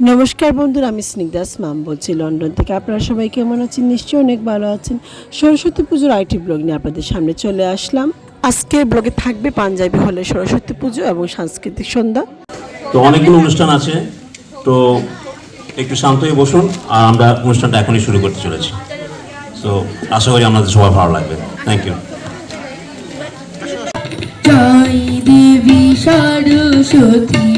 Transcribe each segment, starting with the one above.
নমস্কার বন্ধুরা আমি স্নিগ্ধাস মাম বলছি লন্ডন থেকে। আপনারা সবাই কেমন আছেন? নিশ্চয়ই অনেক ভালো আছেন। সরস্বতী পুজোর আইটি ব্লগ নিয়ে আপনাদের সামনে চলে আসলাম। আজকের ব্লগে থাকবে পাঞ্জাবি হলে সরস্বতী পুজো এবং সাংস্কৃতিক সন্ধ্যা। তো অনেকগুলো অনুষ্ঠান আছে। তো একটু শান্ত হয়ে বসুন আর আমরা অনুষ্ঠানটা এখনই শুরু করতে চলেছি। তো আশা করি আপনাদের সবার ভালো লাগবে। থ্যাংক ইউ জয় দেবী সরস্বতী।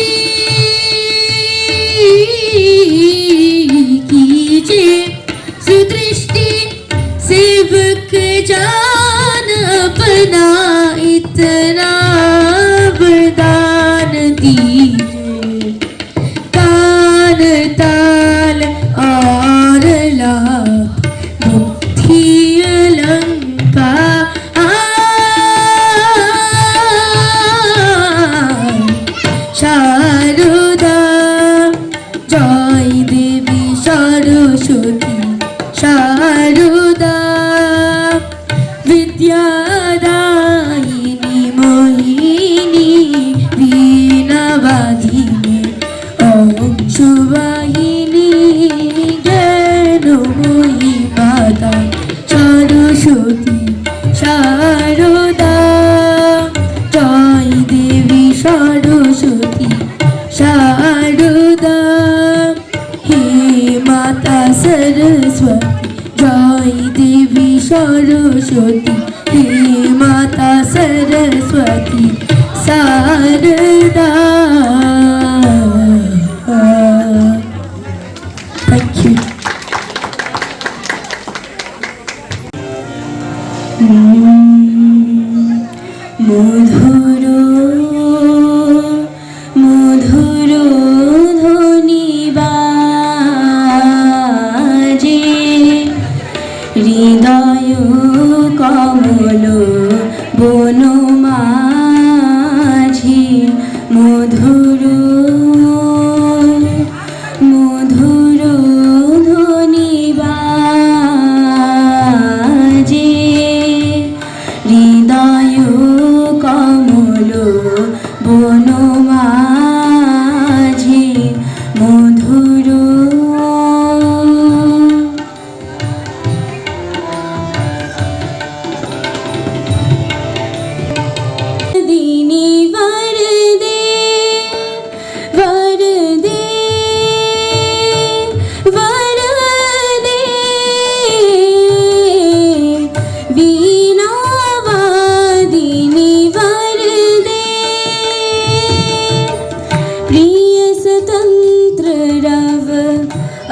तन्त्र रव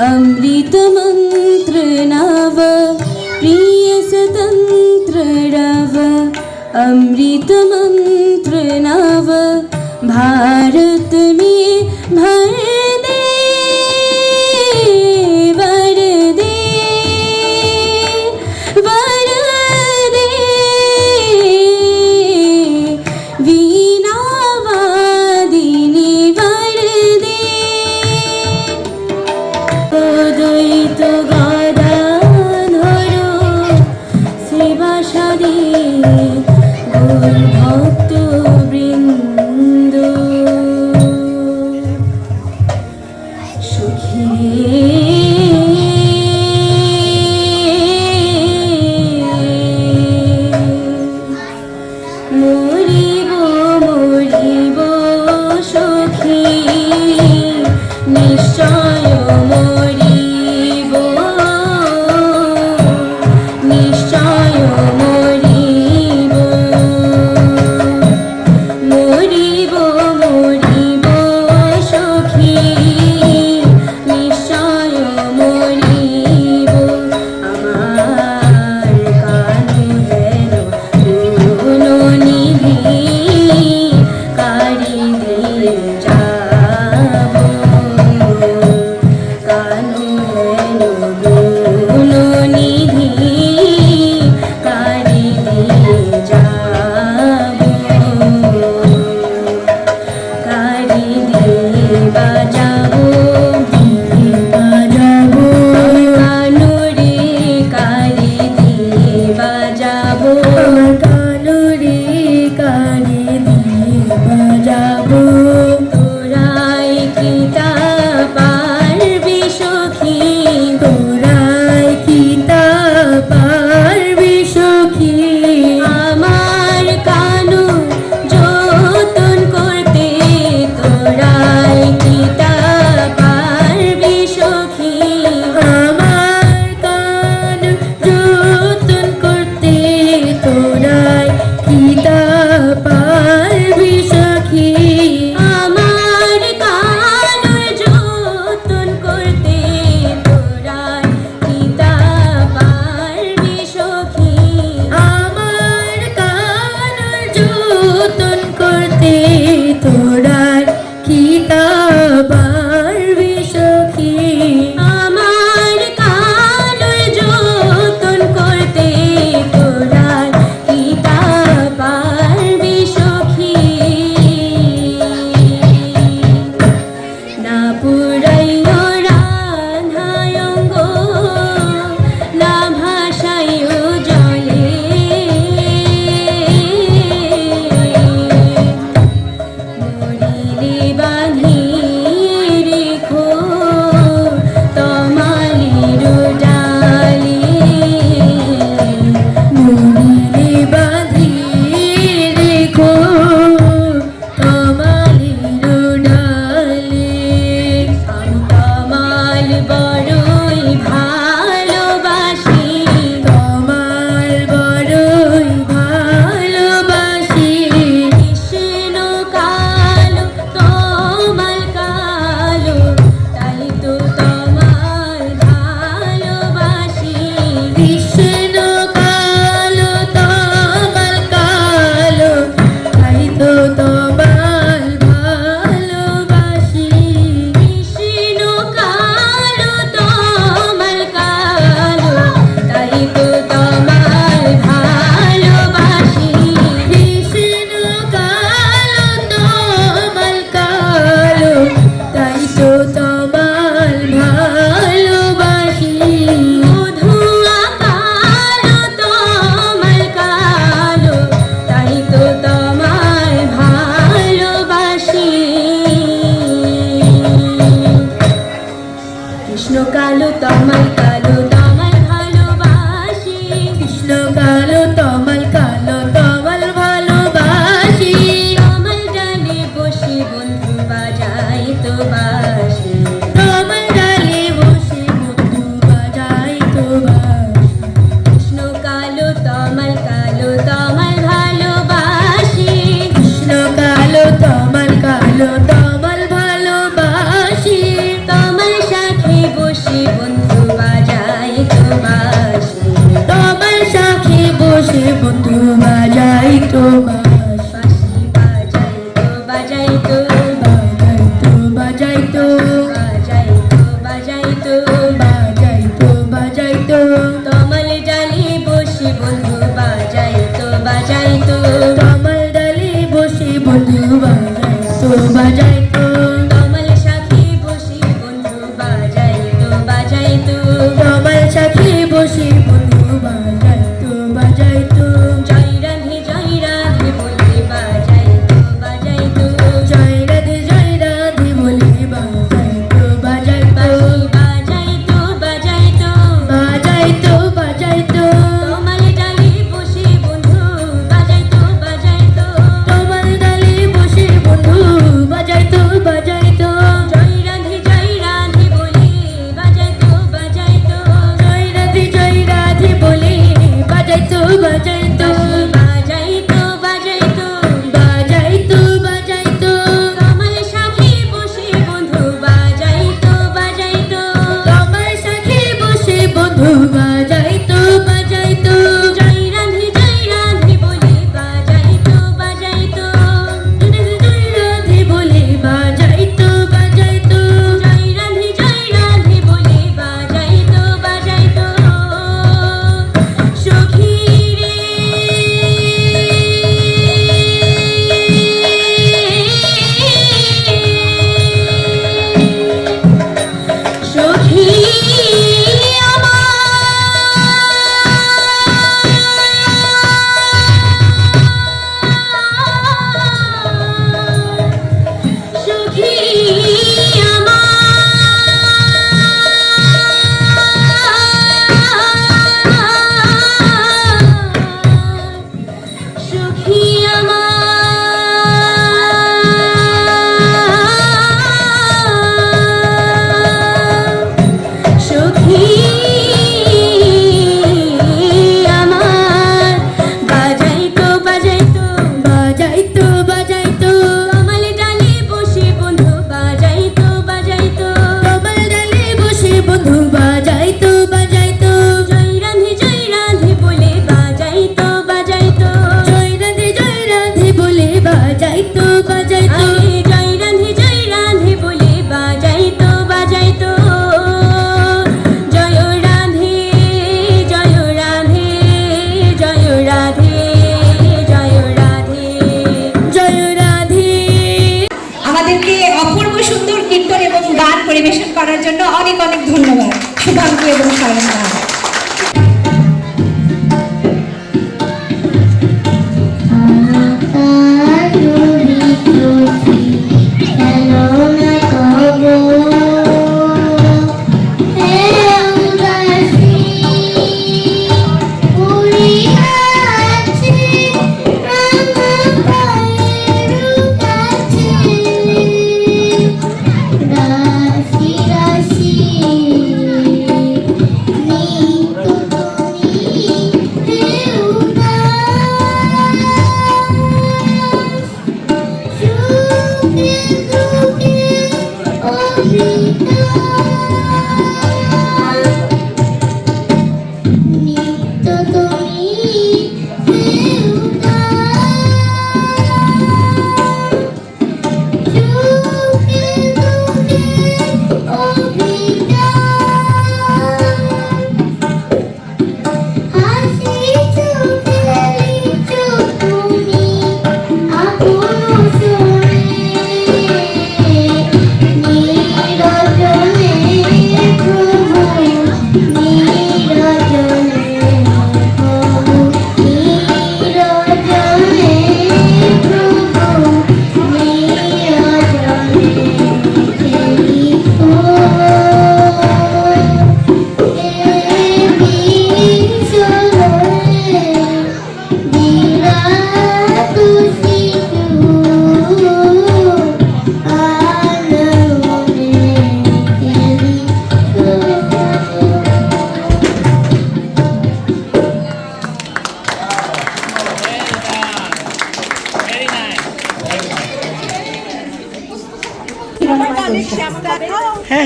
अमृत मन्त्र नव प्रियस तन्त्र रव अमृत नव भारत मे भार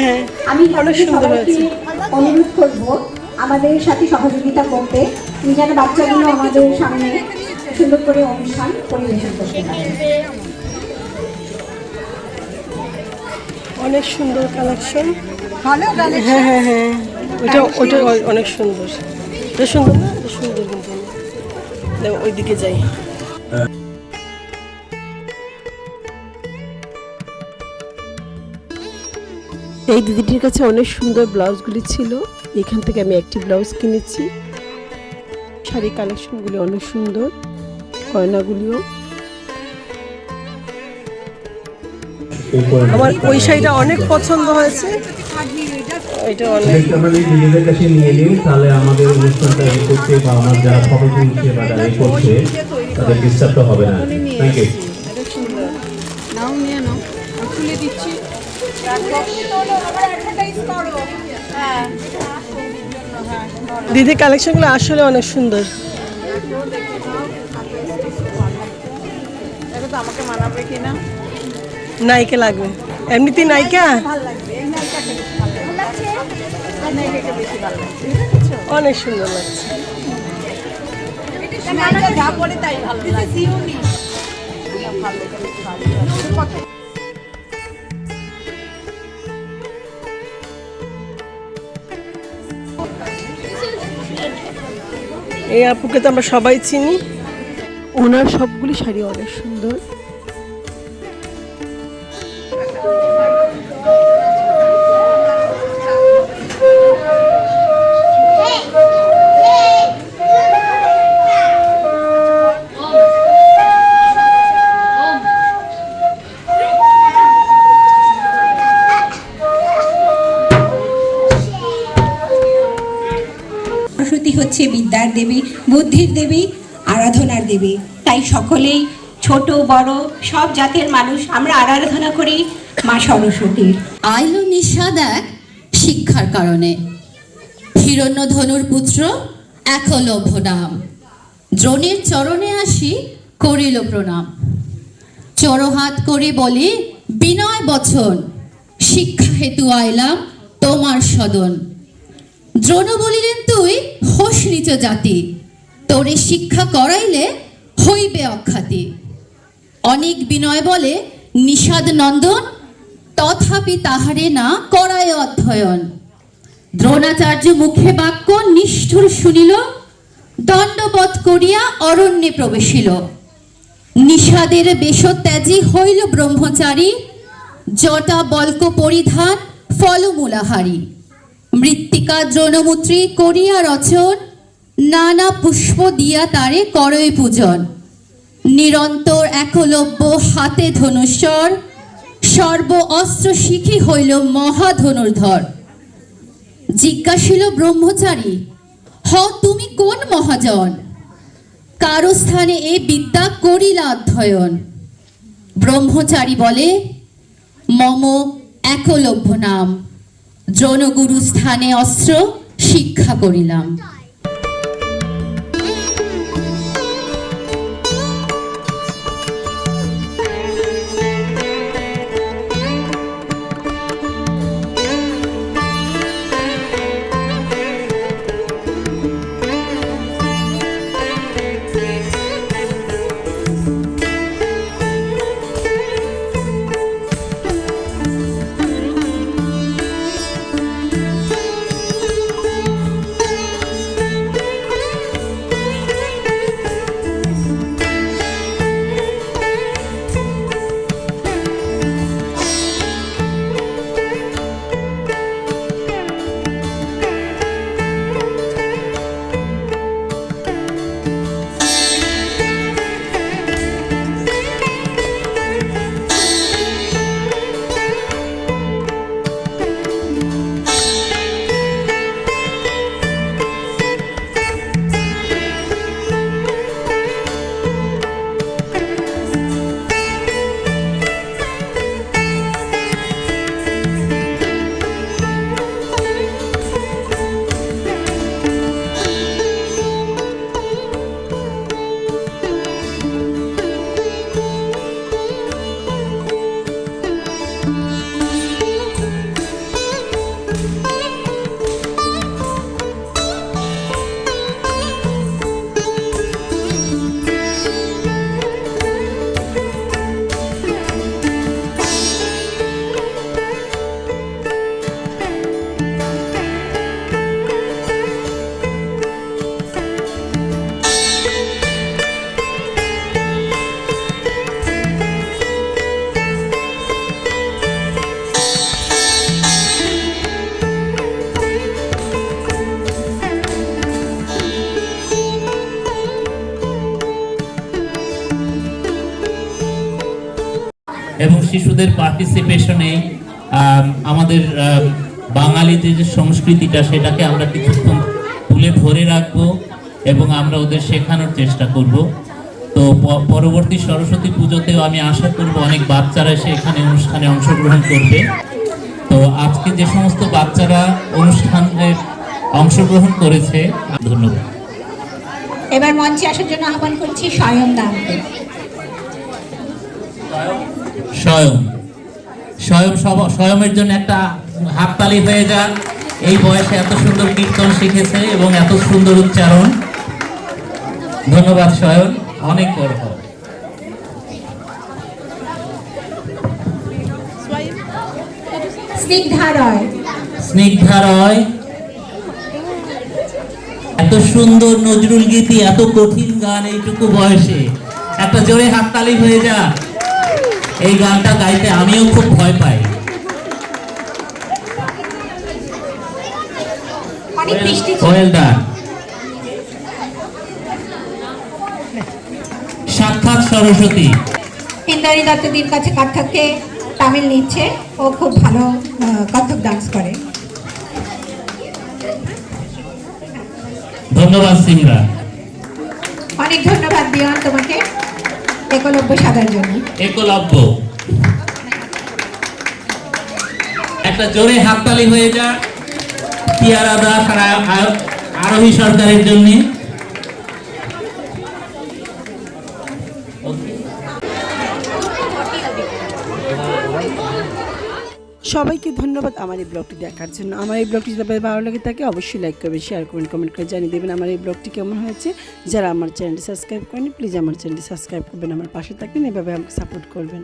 হ্যাঁ আমি অনেক সুন্দর হয়েছে। অনুরোধ করব আমাদের সাথে সহযোগিতা করতে। তুমি যেন বাচ্চাগুলো আমাদের সামনে সুন্দর করে অনুষ্ঠান পরিবেশন করতে পারে। অনেক সুন্দর কালেকশন হ্যাঁ হ্যাঁ হ্যাঁ। ওটা ওটা অনেক সুন্দর। এটা সুন্দর না? এটা সুন্দর কিন্তু। ওইদিকে যাই। এই দিদিটির কাছে অনেক সুন্দর ব্লাউজগুলি ছিল। এখান থেকে আমি একটি ব্লাউজ কিনেছি। শাড়ি কালেকশনগুলি অনেক সুন্দর গয়নাগুলিও। আমার ওই শাড়িটা অনেক পছন্দ হয়েছে। অনেক নিজেদের কাছে নিয়ে তাহলে আমাদের অনুষ্ঠানটা এ করতে বা আমার যারা ফটো তুলছে বা যারা করছে তাদের ডিস্টার্বটা হবে না। থ্যাংক ইউ দিদি কালেকশনগুলো আসলে অনেক সুন্দর। নায়িকা লাগবে। এমনিতেই নায়িকা? অনেক সুন্দর লাগছে। যা পরে তাই ভালো লাগে এই আপুকে তো আমরা সবাই চিনি। ওনার সবগুলি শাড়ি অনেক সুন্দর। বুদ্ধির দেবী, আরাধনার দেবী। তাই সকলেই ছোট, বড়, সব জাতের মানুষ আমরা আরাধনা করি মা সরস্বতীর। আইল নিষাদ এক শিক্ষার কারণে। হিরণ্য ধনুর পুত্র একলভ্য নাম দ্রোণের চরণে আসি করিল প্রণাম। চরহাত করে বলে, বিনয় বচন শিক্ষা হেতু আইলাম তোমার সদন। দ্রোণ বলিলেন তুই, হোস নিচ জাতি। তোরে শিক্ষা করাইলে হইবে অখ্যাতি অনেক বিনয় বলে, নিষাদ নন্দন, তথাপি তাহারে না করায় অধ্যয়ন। দ্রোণাচার্য মুখে বাক্য নিষ্ঠুর শুনিল, দণ্ডবধ করিয়া অরণ্যে প্রবেশিল। নিষাদের বেশত্যাজি হইল ব্রহ্মচারী, জটা বল্ক পরিধান ফলমূলাহারী। মৃত্তিকা দ্রোণমূত্রী করিয়া রচন নানা পুষ্প দিয়া তারে করয় পূজন। নিরন্তর একলব্য হাতে ধনুস্বর সর্ব অস্ত্র শিখি হইল মহাধনুর্ধর। জিজ্ঞাসিল ব্রহ্মচারী, হ, তুমি কোন মহাজন? কারও স্থানে এ বিদ্যা করিলা অধ্যয়ন? ব্রহ্মচারী বলে, মম একলভ্য নাম দ্রোণগুরু স্থানে অস্ত্র শিক্ষা করিলাম। শিশুদের পার্টিসিপেশনে আমাদের আম, বাঙালিদের যে সংস্কৃতিটা সেটাকে আমরা কিছুক্ষণ তুলে ধরে রাখব এবং আমরা ওদের শেখানোর চেষ্টা করব। তো পরবর্তী সরস্বতী পুজোতেও আমি আশা করব অনেক বাচ্চারা এসে এখানে অনুষ্ঠানে অংশগ্রহণ করবে। তো আজকে যে সমস্ত বাচ্চারা অনুষ্ঠানে অংশগ্রহণ করেছে ধন্যবাদ। এবার মঞ্চে আসার জন্য আহ্বান করছি স্বয়ং দামকে। স্বয়ং। স্বয়ং সব- স্বয়মের জন্য একটা হাততালি হয়ে যাক এই বয়সে এত সুন্দর কীর্তন শিখেছে এবং এত সুন্দর উচ্চারণ। ধন্যবাদ স্বয়ং অনেক বড় হও। স্নিগ্ধা রয় এত সুন্দর নজরুল গীতি এত কঠিন গান এইটুকু বয়সে। একটা জোরে হাততালি হয়ে যা। এই গানটা গাইতে আমিও খুব ভয় পাই। সাক্ষাৎ সরস্বতী। ইন্দ্রাণী দত্তদির কাছে কত্থকে তামিল নিচ্ছে। ও খুব ভালো কত্থক ডান্স করে। ধন্যবাদ সিমরা। অনেক ধন্যবাদ দিওয়ান তোমাকে। একলব্য সাদার জন্য। একলব্য একটা জোরে হাততালি হয়ে যা। পিয়ারা আর আরোহী সরকারের জন্য। সবাইকে ধন্যবাদ আমার এই ব্লগটি দেখার জন্য। আমার এই ব্লগটি যদি ভালো লাগে থাকে, অবশ্যই লাইক করবেন শেয়ার করবেন কমেন্ট করে জানিয়ে দেবেন আমার এই ব্লগটি কেমন হয়েছে। যারা আমার চ্যানেলটি সাবস্ক্রাইব করেনি প্লিজ আমার চ্যানেলটি সাবস্ক্রাইব করবেন, আমার পাশে থাকবেন, এভাবে আমাকে সাপোর্ট করবেন।